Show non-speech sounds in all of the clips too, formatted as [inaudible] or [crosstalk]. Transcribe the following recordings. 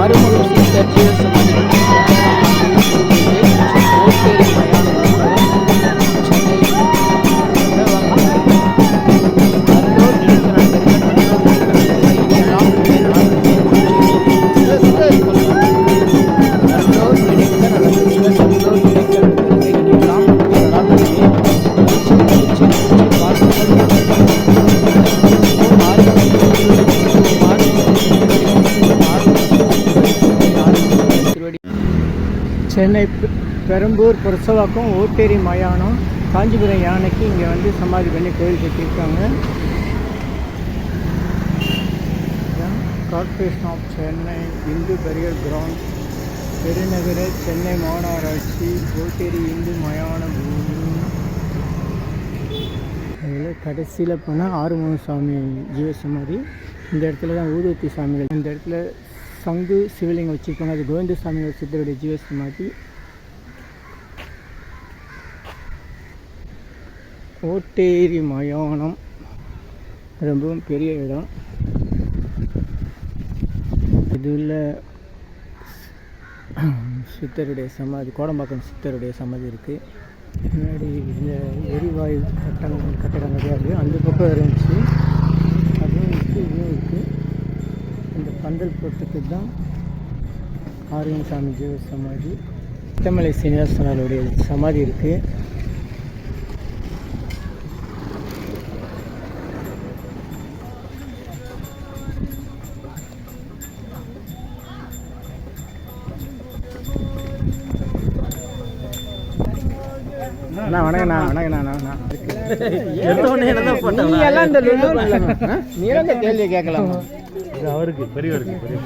ஆறுமுகம் சித்தர் சென்னை பெ- பெரம்பூர் புரசவாக்கம் ஓட்டேரி மயானம் காஞ்சிபுரம் யானைக்கு இங்கே வந்து சமாதி பண்ணி கோயில் கட்டியிருக்காங்க. கார்ப்பரேஷன் ஆஃப் சென்னை இந்து பெரியர் கிரவுண்ட் பெருநகர சென்னை மாநகராட்சி ஓட்டேரி இந்து மயான பூமி. அதில் கடைசியில் போனால் ஆறுமுக சாமி ஜீவசமாதி. இந்த இடத்துல தான் ஊதுவத்தி சாமிகள். இந்த இடத்துல சங்கு சிவலிங்கம் வச்சுருக்காங்க அது கோவிந்தசாமி சித்தருடைய மாதிரி ஓட்டேரி மயானம் ரொம்பவும் பெரிய இடம் இதில் சித்தருடைய சமாதி கோடம்பாக்கம் சித்தருடைய சமாதி இருக்குது முன்னாடி இந்த எரிவாயு கட்டங்கள் கட்டடம் கிடையாது அந்த பக்கம் இருந்துச்சு அதுவும் இருக்குது இதுவும் இருக்குது போட்டுக்கு தான் ஆரியன்சாமி ஜீவ சமாதி சித்தமலை சீனிவாசனாருடைய சமாதி இருக்குது அண்ணா வணக்கண்ணா வணக்கண்ணா பண்ணலாமா? ஆ? நீ எல்லாம் இந்த கேள்வியை கேட்கலாமா அவருக்கு பெரியவருக்கு பெரிய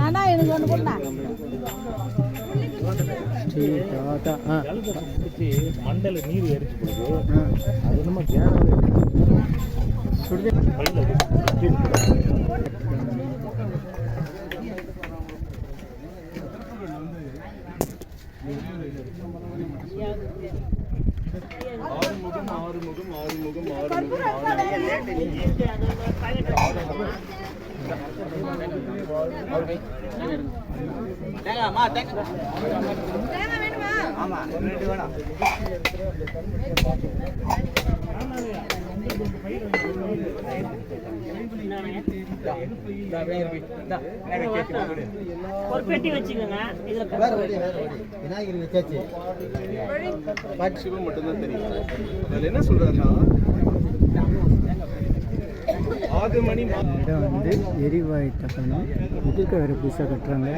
அண்ணா எனக்கு ஒன்று கொடுண்ணா. மண்டல நீர் எரிச்சு போகுது அது என்னமோ கேன சுடுதே ஒரு பெட்டி வச்சுக்கோங்க இதுல சிவம் மட்டும்தான் தெரியும் அதில் என்ன சொல்றாருன்னா இடம் வந்து எரிவாயு தகனம் இதுக்கு வேறு புதுசாக கட்டுறாங்க.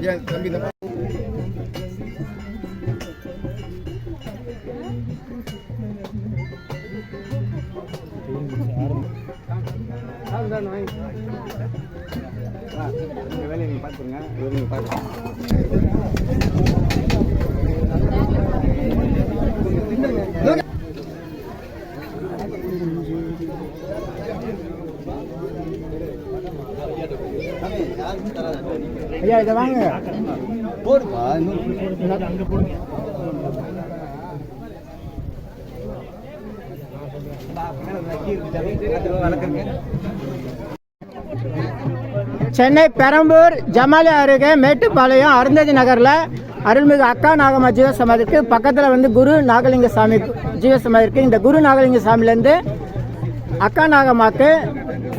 ஐயா தம்பி இந்த இன்னும் அங்கே போடுங்க. சென்னை பெரம்பூர் ஜமாலி அருகே மேட்டுப்பாளையம் அருந்ததி நகரில் அருள்மிகு அக்கா நாகம்மா ஜீவசமாதிக்கு பக்கத்தில் வந்து குரு நாகலிங்க சாமி ஜீவசமாதி இருக்குது இந்த குரு நாகலிங்க சாமிலேருந்து அக்கா நாகம்மாக்கு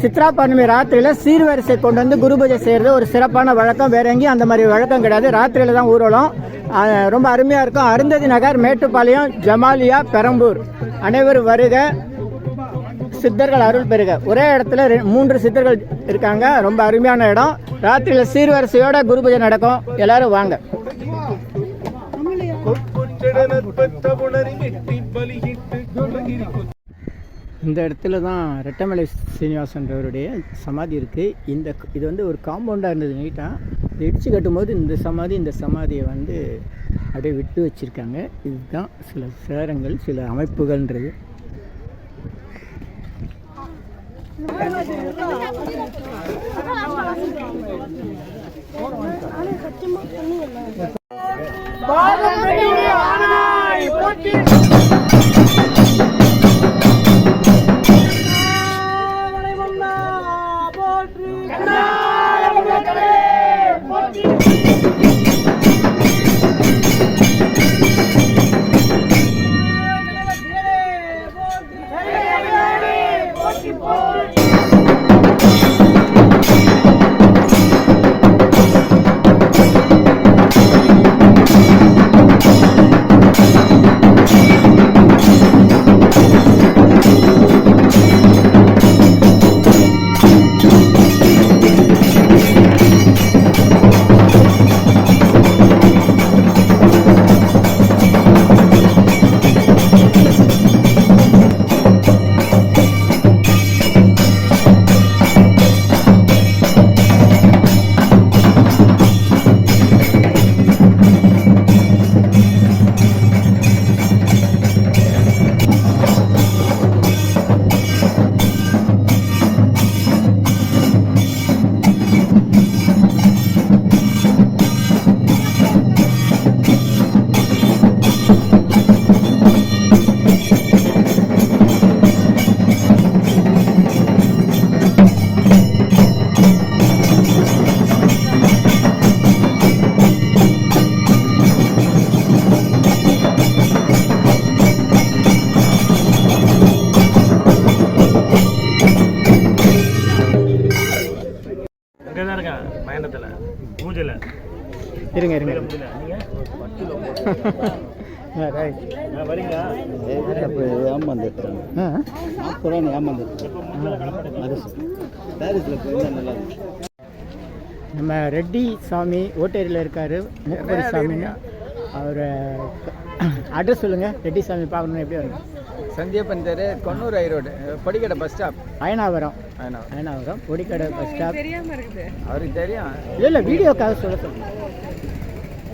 சித்ரா பௌர்ணமி ராத்திரியில் சீர்வரிசை கொண்டு வந்து குருபூஜை செய்கிறது ஒரு சிறப்பான வழக்கம். வேற எங்கேயும் அந்த மாதிரி வழக்கம் கிடையாது. ராத்திரியில் தான் ஊர்வலம் ரொம்ப அருமையாக இருக்கும். அருந்ததி நகர் மேட்டுப்பாளையம் ஜமாலியா பெரம்பூர். அனைவரும் வருக. சித்தர்கள் அருள் பெறுக. ஒரே இடத்துல மூன்று சித்தர்கள் இருக்காங்க. ரொம்ப அருமையான இடம். ராத்திரியில் சீர்வரிசையோட குரு பூஜை நடக்கும். எல்லாரும் வாங்க. இந்த இடத்துல தான் ரெட்டமலை சீனிவாசன்றவருடைய சமாதி இருக்குது இந்த இது வந்து ஒரு காம்பவுண்டாக இருந்தது நீட்டாக இதை இடிச்சு கட்டும்போது இந்த சமாதி இந்த சமாதியை வந்து அப்படியே விட்டு வச்சுருக்காங்க. இதுதான் சில சேரங்கள் சில அமைப்புகள்ன்றது. அங்கே நல்லா இருக்கும் நம்ம ரெட்டி சாமி ஓட்டேரியில் இருக்கார். முக்கோடி சாமின்னு அவர் அட்ரஸ் சொல்லுங்கள் ரெட்டி சாமி பார்க்கணுன்னு எப்படி வரும் சந்தியப்பன் தெரு கொன்னூர் ஐ ரோடு. படிக்கடை பஸ் ஸ்டாப். அயனாவரம். அயனாவரம். பொடிக்கடை பஸ் ஸ்டாப். அவருக்கு தெரியும் இல்லை இல்லை வீடியோக்காக சொல்ல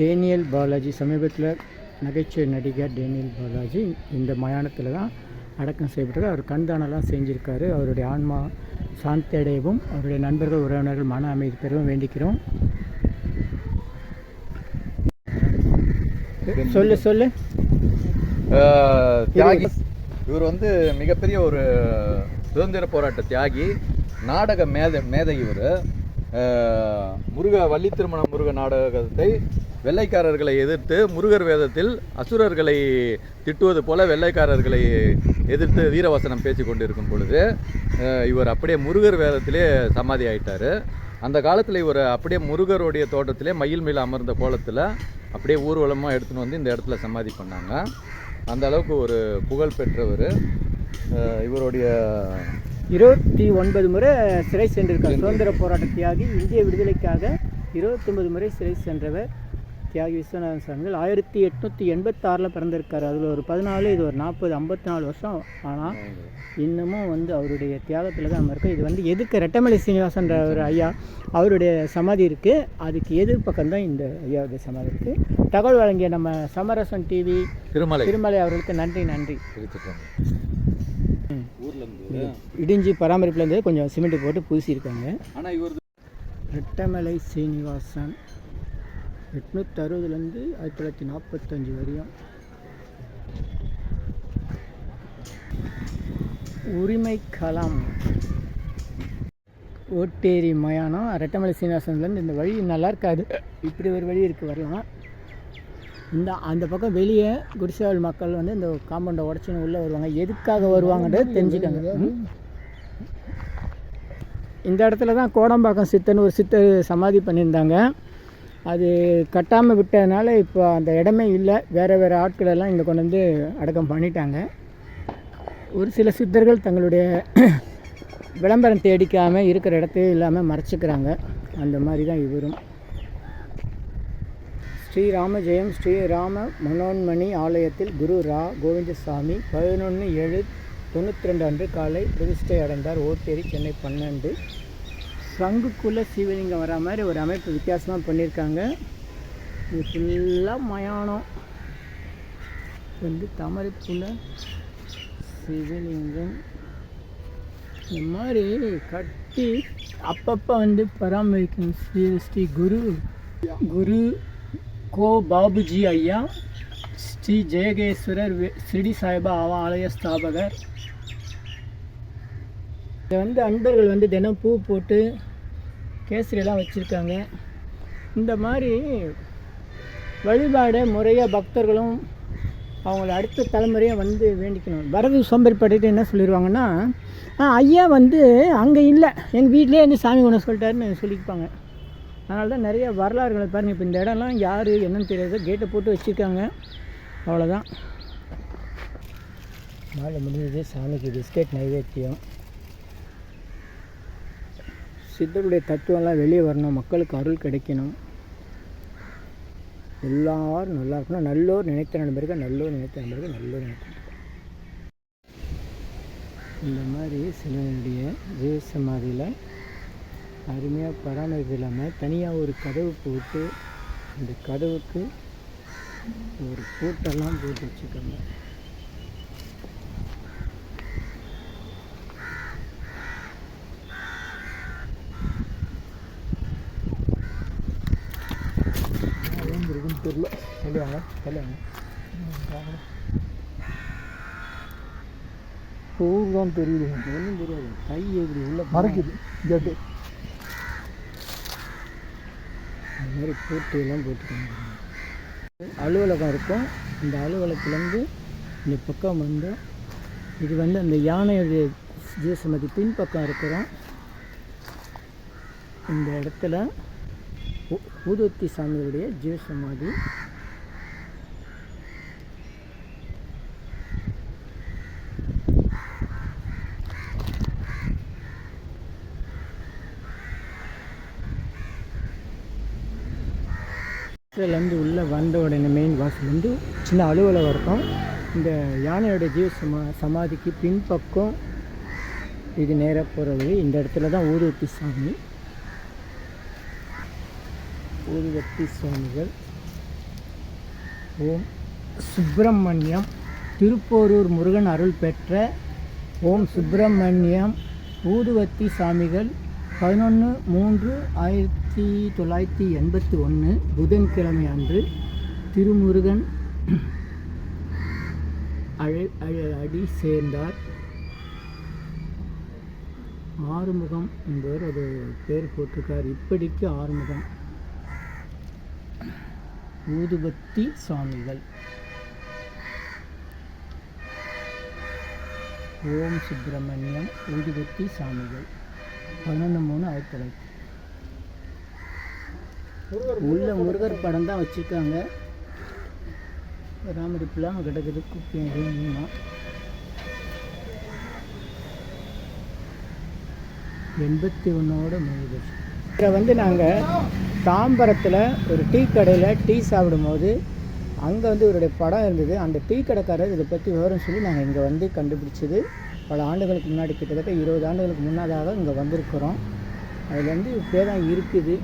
Daniel Balaji சமீபத்தில் நகைச்சுவை நடிகர் டேனியல் பாலாஜி இந்த மயானத்தில் தான் அடக்கம் செய்யப்பட்டிருக்கார் அவர் கண்தானெல்லாம் செஞ்சுருக்காரு. அவருடைய ஆன்மா சாந்தி அடையவும் அவருடைய நண்பர்கள் உறவினர்கள் மன அமைதி பெறவும் வேண்டிக்கிறோம். சொல்லு சொல்லு. தியாகி. இவர் வந்து மிகப்பெரிய ஒரு சுதந்திர போராட்ட தியாகி நாடக மேத மேதை இவர். முருக வள்ளி திருமண முருக நாடகத்தை வெள்ளைக்காரர்களை எதிர்த்து முருகர் வேதத்தில் அசுரர்களை திட்டுவது போல வெள்ளைக்காரர்களை எதிர்த்து வீரவசனம் பேசி கொண்டிருக்கும் பொழுது இவர் அப்படியே முருகர் வேதத்திலே சமாதி ஆயிட்டாரு. அந்த காலத்தில் இவர் அப்படியே முருகருடைய தோட்டத்திலே மயில் மேல் அமர்ந்த கோலத்தில் அப்படியே ஊர்வலமாக எடுத்துன்னு வந்து இந்த இடத்துல சமாதி பண்ணாங்க. அந்த அளவுக்கு ஒரு புகழ் பெற்றவர். இவருடைய இருபத்தி ஒன்பது முறை சிறை சென்றிருக்கார். சுதந்திர போராட்ட தியாகி இந்திய விடுதலைக்காக இருபத்தொன்பது முறை சிறை சென்றவர் தியாகி விஸ்வநாதன் சாமிகள் ஆயிரத்தி எட்நூற்றி எண்பத்தாறில் பிறந்திருக்காரு. அதில் ஒரு பதினாலு இது ஒரு நாற்பது ஐம்பத்தி நாலு வருஷம். ஆனால் இன்னமும் வந்து அவருடைய தியாகத்தில் தான் நம்ம இருக்கோம். இது வந்து எதுக்கு ரெட்டமலை சீனிவாசன்ற ஒரு ஐயா அவருடைய சமாதி இருக்குது அதுக்கு எதிர் பக்கம் தான் இந்த ஐயாவுடைய சமாதி இருக்குது தகவல் வழங்கிய நம்ம சமரசன் டிவி திருமலை. திருமலை அவர்களுக்கு நன்றி நன்றி. திருச்சிற்றம்பலம். ஊர்ல இருந்து இடிஞ்சி பராமரிப்புலேருந்து கொஞ்சம் சிமெண்ட் போட்டு பூசியிருக்காங்க. ஆனா இவர் ரெட்டமலை சீனிவாசன் எட்நூற்றி அறுபதுலேருந்து ஆயிரத்தி தொள்ளாயிரத்தி நாற்பத்தஞ்சு வரையும். உரிமை களம் ஓட்டேரி மயானம் ரெட்டமலை சீனிவாசன்லேருந்து இந்த வழி நல்லா இருக்காது இப்படி ஒரு வழி இருக்குது வரலாம். இந்த அந்த பக்கம் வெளியே குடிசாவல் மக்கள் வந்து இந்த காம்பவுண்டை உடச்சுன்னு உள்ளே வருவாங்க. எதுக்காக வருவாங்கன்றது தெரிஞ்சுக்கங்க. இந்த இடத்துல தான் கோடம்பாக்கம் சித்தன் ஒரு சித்தர் சமாதி பண்ணியிருந்தாங்க. அது கட்டாமல் விட்டதுனால இப்போ அந்த இடமே இல்லை. வேறு வேறு ஆட்களெல்லாம் இங்கே கொண்டு வந்து அடக்கம் பண்ணிட்டாங்க. ஒரு சில சித்தர்கள் தங்களுடைய [clears throat] விளம்பரம் தேடிக்காமல் இருக்கிற இடத்தையும் இல்லாமல் மறைச்சிக்கிறாங்க. அந்த மாதிரி தான் இவரும் ஸ்ரீராம ஜெயம் ஸ்ரீராம மனோன்மணி ஆலயத்தில் குரு ரா கோவிந்தசாமி பதினொன்று ஏழு தொண்ணூற்றி ரெண்டு அன்று காலை பிரதிஷ்டை அடைந்தார். ஓட்டேரி சென்னை பன்னெண்டு. சங்குக்குள்ளே சிவலிங்கம் வரா மாதிரி ஒரு அமைப்பு வித்தியாசமாக பண்ணியிருக்காங்க இது ஃபுல்லாக மயானம். வந்து தாமரைப்புல சிவலிங்கம். இந்த மாதிரி கட்டி அப்பப்போ வந்து பராமரிக்கணும். ஸ்ரீ ஸ்ரீ குரு குரு கோ பாபுஜி ஐயா ஸ்ரீ ஜெயகேஸ்வரர் வே- சாய்பா ஆவா ஆலய ஸ்தாபகர். இதை வந்து அன்பர்கள் வந்து தினம் பூ போட்டு கேசரியெல்லாம் வச்சுருக்காங்க. இந்த மாதிரி வழிபாடை முறையாக பக்தர்களும் அவங்கள அடுத்த தலைமுறையை வந்து வேண்டிக்கணும். வரது சோம்பேறிப்பட்டுட்டு என்ன சொல்லிடுவாங்கன்னா ஐயா வந்து அங்கே இல்லை. எங்கள் வீட்டிலே வந்து சாமி கொண்டு சொல்லிட்டாருன்னு சொல்லிப்பாங்க அதனால தான் நிறைய வரலாறுகளை பாருங்கள் இப்போ இந்த இடம்லாம் யார் என்னன்னு தெரியாது கேட்டை போட்டு வச்சுருக்காங்க. அவ்வளோதான் மாலை முடிஞ்சது சாமிக்கு பிஸ்கெட் நைவேத்தியம். சித்தருடைய தத்துவம்லாம் வெளியே வரணும் மக்களுக்கு அருள் கிடைக்கணும். எல்லாரும் நல்லா இருக்கணும். நல்லோர் நினைத்த நண்பர்கள் நல்லோர் நினைத்த நண்பர்கள் நல்லோர் நினைத்த இந்த மாதிரி சிலனுடைய ஜீவ சமாதியில் அருமையாக பராமரிப்பு இல்லாமல் தனியாக ஒரு கதவு போட்டு அந்த கதவுக்கு ஒரு பூட்டெல்லாம் போட்டு வச்சுருக்காங்க. பூர் தான் தெரியுது ஒன்றும் தெரியாது கை எப்படி உள்ள மறைக்குது ஜட்டு அந்த மாதிரி போட்டு எல்லாம் போட்டுருக்காங்க அலுவலகம் இருக்கும். இந்த அலுவலகத்துலேருந்து இந்த பக்கம் வந்து இது வந்து அந்த யானையுடைய ஜீவசமதி பின்பக்கம் இருக்கிறோம். இந்த இடத்துல ஊதுவத்தி சாமியுடைய ஜீவசமாதி இதுலேருந்து உள்ளே வந்த உடனே மெயின் வாசல்லேருந்து சின்ன அலுவலகம் இருக்கும் இந்த யானையோட ஜீவ சமா சமாதிக்கு பின்பக்கம் இது நேராக போகிற வழி இந்த இடத்துல தான் ஊதுவத்தி சாமி. ஊதுவத்தி சுவாமிகள் ஓம் சுப்பிரமணியம். திருப்போரூர் முருகன் அருள் பெற்ற ஓம் சுப்பிரமணியம். ஊதுவத்தி சாமிகள். பதினொன்று மூன்று ஆயிரத்தி ஆயிரத்தி தொள்ளாயிரத்தி எண்பத்தி ஒன்று புதன்கிழமை அன்று திருமுருகன் அழ- அடி சேர்ந்தார். ஆறுமுகம் என்பவர் அது பேர் போட்டிருக்கார். இப்படிக்கு ஆறுமுகம். ஊதுபத்தி சுவாமிகள். ஓம் சுப்பிரமணியம் ஊதுபத்தி சாமிகள் பன்னெண்டு மூணு ஆயிரத்தி தொள்ளாயிரத்தி உள்ள முருகர் படம் தான் வச்சுருக்காங்க. ராமடிப்புலாம் கிடக்குது குப்பியும் எண்பத்தி ஒன்றோட மூணு இதை வந்து நாங்கள் தாம்பரத்தில் ஒரு டீ கடையில் டீ சாப்பிடும்போது அங்கே வந்து இவருடைய படம் இருந்தது. அந்த டீ கடைக்காரர் இதை பற்றி விவரம் சொல்லி நாங்கள் இங்கே வந்து கண்டுபிடிச்சது. பல ஆண்டுகளுக்கு முன்னாடி கிட்டத்தட்ட இருபது ஆண்டுகளுக்கு முன்னதாக இங்கே வந்திருக்கிறோம். அதில் வந்து இப்போ தான் இருக்குது.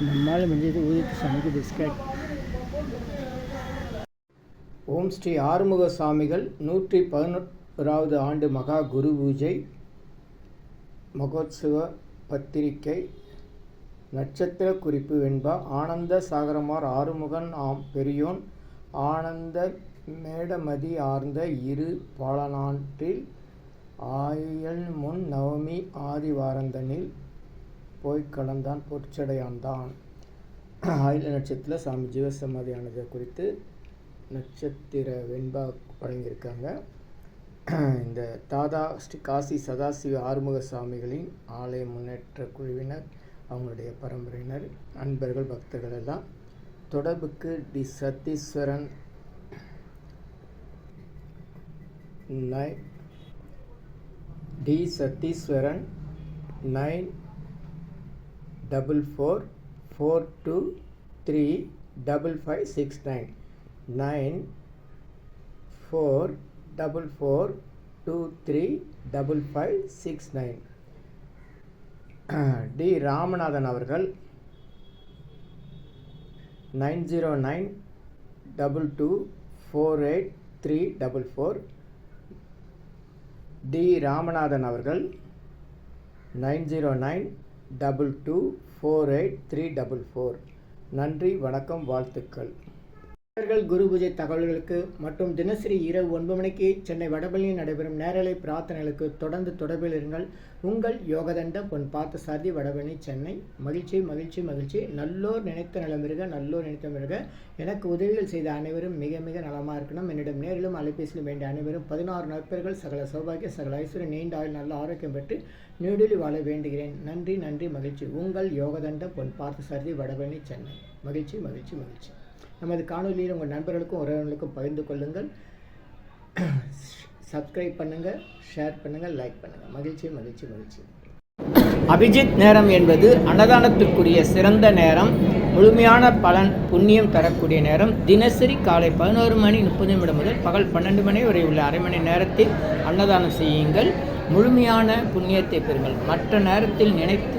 நம்மால் முடிஞ்சது ஊதிட்டு சமைக்கு பிஸ்கட் ஓம் ஸ்ரீ ஆறுமுக சுவாமிகள் நூற்றி பதினோராவது ஆண்டு மகா குரு பூஜை மகோத்சவ பத்திரிகை நட்சத்திர குறிப்பு வெண்பா ஆனந்த சாகரமார் ஆறுமுகன் ஆம் பெரியோன் ஆனந்த மேடமதி ஆர்ந்த இரு பாலநாட்டில் ஆயல் முன் நவமி ஆதிவாரந்தனில் போய் கலந்தான் பொற்சடையான்தான் ஆயுள் நட்சத்திரத்தில் சாமி ஜீவசமாதியானது குறித்து நட்சத்திர வெண்பா வழங்கியிருக்காங்க. இந்த தாதா ஸ்ரீ காசி சதாசிவ ஆறுமுக சுவாமிகளின் ஆலய முன்னேற்ற குழுவினர் அவங்களுடைய பரம்பரையினர் அன்பர்கள் பக்தர்கள் எல்லாம் தொடர்புக்கு T Satheeswaran nine T Satheeswaran nine double four four two three double five six nine. Nine four double four two three double five six nine. [clears throat] T Ramanathan அவர்கள் nine zero nine double two four eight three double four T. Ramanathan அவர்கள் nine zero nine double two four eight three double four. நன்றி வணக்கம் வாழ்த்துக்கள். பக்தர்கள் குரு பூஜை தகவல்களுக்கு மற்றும் தினசரி இரவு ஒன்பது மணிக்கு சென்னை வடபள்ளியில் நடைபெறும் நேரலை பிரார்த்தனைகளுக்கு தொடர்ந்து தொடர்பில் இருங்கள். உங்கள் யோகதண்ட பொன் பார்த்த சாதி வடபழனி சென்னை. மகிழ்ச்சி மகிழ்ச்சி மகிழ்ச்சி. நல்லோர் நினைத்த நலமிருக நல்லோர் நினைத்த மிருக எனக்கு உதவிகள் செய்த அனைவரும் மிக மிக நலமாக இருக்கணும். என்னிடம் நேரிலும் அலைபேசியிலும் வேண்டிய அனைவரும் பதினாறு நட்பர்கள் சகல சௌபாகிய சகல ஐஸ்வர்யம் நீண்ட ஆயுள் நல்ல ஆரோக்கியம் பெற்று நீடொலி வாழ வேண்டுகிறேன். நன்றி நன்றி மகிழ்ச்சி. உங்கள் யோகதண்ட பொன் பார்த்த சாரதி வடபழனி சென்னை. மகிழ்ச்சி மகிழ்ச்சி மகிழ்ச்சி. நமது காணொலியில் உங்கள் நண்பர்களுக்கும் உறவினர்களுக்கும் பகிர்ந்து கொள்ளுங்கள். சப்ஸ்கிரைப் பண்ணுங்கள் ஷேர் பண்ணுங்கள் லைக் பண்ணுங்கள் மகிழ்ச்சி மகிழ்ச்சி மகிழ்ச்சி. அபிஜித் நேரம் என்பது அன்னதானத்திற்குரிய சிறந்த நேரம். முழுமையான பலன் புண்ணியம் தரக்கூடிய நேரம். தினசரி காலை பதினோரு மணி முப்பது நிமிடம் முதல் பகல் பன்னெண்டு மணி வரை உள்ள அரை மணி நேரத்தில் அன்னதானம் செய்யுங்கள். முழுமையான புண்ணியத்தை பெறுங்கள். மற்ற நேரத்தில் நினைத்து